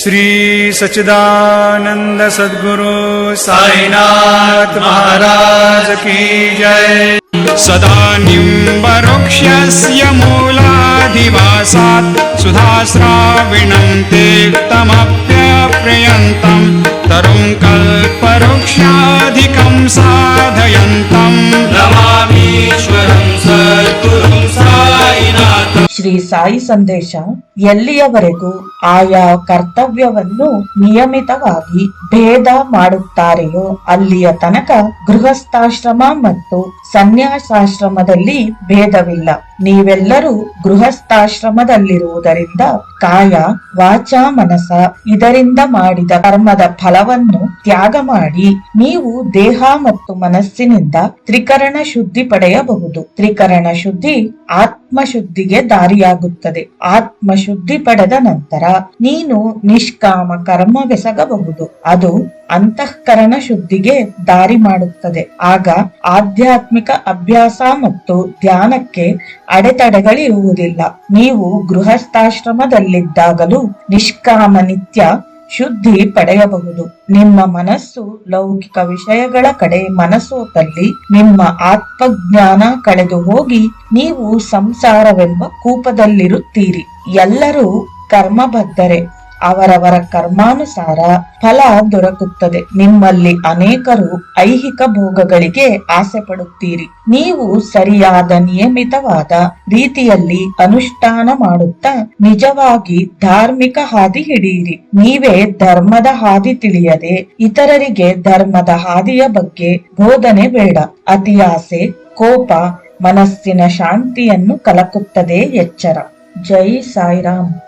श्री सच्चिदानन्द साईनाथ महाराज की जय। सदा मूलाधिवासात् सुधास्राविणं ते तमप्यप्रयन्तं तरुङ्कल्पवृक्षाधिकं साधयन्तम् ಶ್ರೀ ಸಾಯಿ ಸಂದೇಶ ಎಲ್ಲಿಯವರೆಗೂ ಆಯಾ ಕರ್ತವ್ಯವನ್ನು ನಿಯಮಿತವಾಗಿ ಭೇದ ಮಾಡುತ್ತಾರೆಯೋ ಅಲ್ಲಿಯ ತನಕ ಗೃಹಸ್ಥಾಶ್ರಮ ಮತ್ತು ಸನ್ಯಾಸಾಶ್ರಮದಲ್ಲಿ ಭೇದವಿಲ್ಲ. ನೀವೆಲ್ಲರೂ ಗೃಹಸ್ಥಾಶ್ರಮದಲ್ಲಿರುವುದರಿಂದ ಕಾಯ, ವಾಚ, ಮನಸ ಇದರಿಂದ ಮಾಡಿದ ಕರ್ಮದ ಫಲವನ್ನು ತ್ಯಾಗ ಮಾಡಿ ನೀವು ದೇಹ ಮತ್ತು ಮನಸ್ಸಿನಿಂದ ತ್ರಿಕರಣ ಶುದ್ಧಿ ಪಡೆಯಬಹುದು. ತ್ರಿಕರಣ ಶುದ್ಧಿ ಆತ್ಮ ಶುದ್ಧಿಗೆ ದಾರಿಯಾಗುತ್ತದೆ ಆತ್ಮ ಶುದ್ಧಿ ಪಡೆದ ನಂತರ ನೀನು ನಿಷ್ಕಾಮ ಕರ್ಮವೆಸಗಬಹುದು ಅದು ಅಂತಃಕರಣ ಶುದ್ಧಿಗೆ ದಾರಿ ಮಾಡುತ್ತದೆ. ಆಗ ಆಧ್ಯಾತ್ಮಿಕ ಅಭ್ಯಾಸ ಮತ್ತು ಧ್ಯಾನಕ್ಕೆ ಅಡೆತಡೆಗಳಿರುವುದಿಲ್ಲ. ನೀವು ಗೃಹಸ್ಥಾಶ್ರಮದಲ್ಲಿದ್ದಾಗಲೂ ನಿಷ್ಕಾಮ ನಿತ್ಯ ಶುದ್ಧಿ ಪಡೆಯಬಹುದು. ನಿಮ್ಮ ಮನಸ್ಸು ಲೌಕಿಕ ವಿಷಯಗಳ ಕಡೆ ಮನಸ್ಸೋತಲ್ಲಿ ನಿಮ್ಮ ಆತ್ಮಜ್ಞಾನ ಕಳೆದು ಹೋಗಿ ನೀವು ಸಂಸಾರವೆಂಬ ಕೂಪದಲ್ಲಿರುತ್ತೀರಿ. ಎಲ್ಲರೂ ಕರ್ಮಬದ್ಧರೆ. ಅವರವರ ಕರ್ಮಾನುಸಾರ ಫಲ ದೊರಕುತ್ತದೆ. ನಿಮ್ಮಲ್ಲಿ ಅನೇಕರು ಐಹಿಕ ಭೋಗಗಳಿಗೆ ಆಸೆ ಪಡುತ್ತೀರಿ. ನೀವು ಸರಿಯಾದ ನಿಯಮಿತವಾದ ರೀತಿಯಲ್ಲಿ ಅನುಷ್ಠಾನ ಮಾಡುತ್ತಾ ನಿಜವಾಗಿ ಧಾರ್ಮಿಕ ಹಾದಿ ಹಿಡಿಯಿರಿ. ನೀವೇ ಧರ್ಮದ ಹಾದಿ ತಿಳಿಯದೆ ಇತರರಿಗೆ ಧರ್ಮದ ಹಾದಿಯ ಬಗ್ಗೆ ಬೋಧನೆ ಬೇಡ. ಅತಿಯಾಸೆ, ಕೋಪ, ಮನಸ್ಸಿನ ಶಾಂತಿಯನ್ನು ಕಲಕುತ್ತದೆ ಎಚ್ಚರ. ಜೈ ಸಾಯಿರಾಮ್.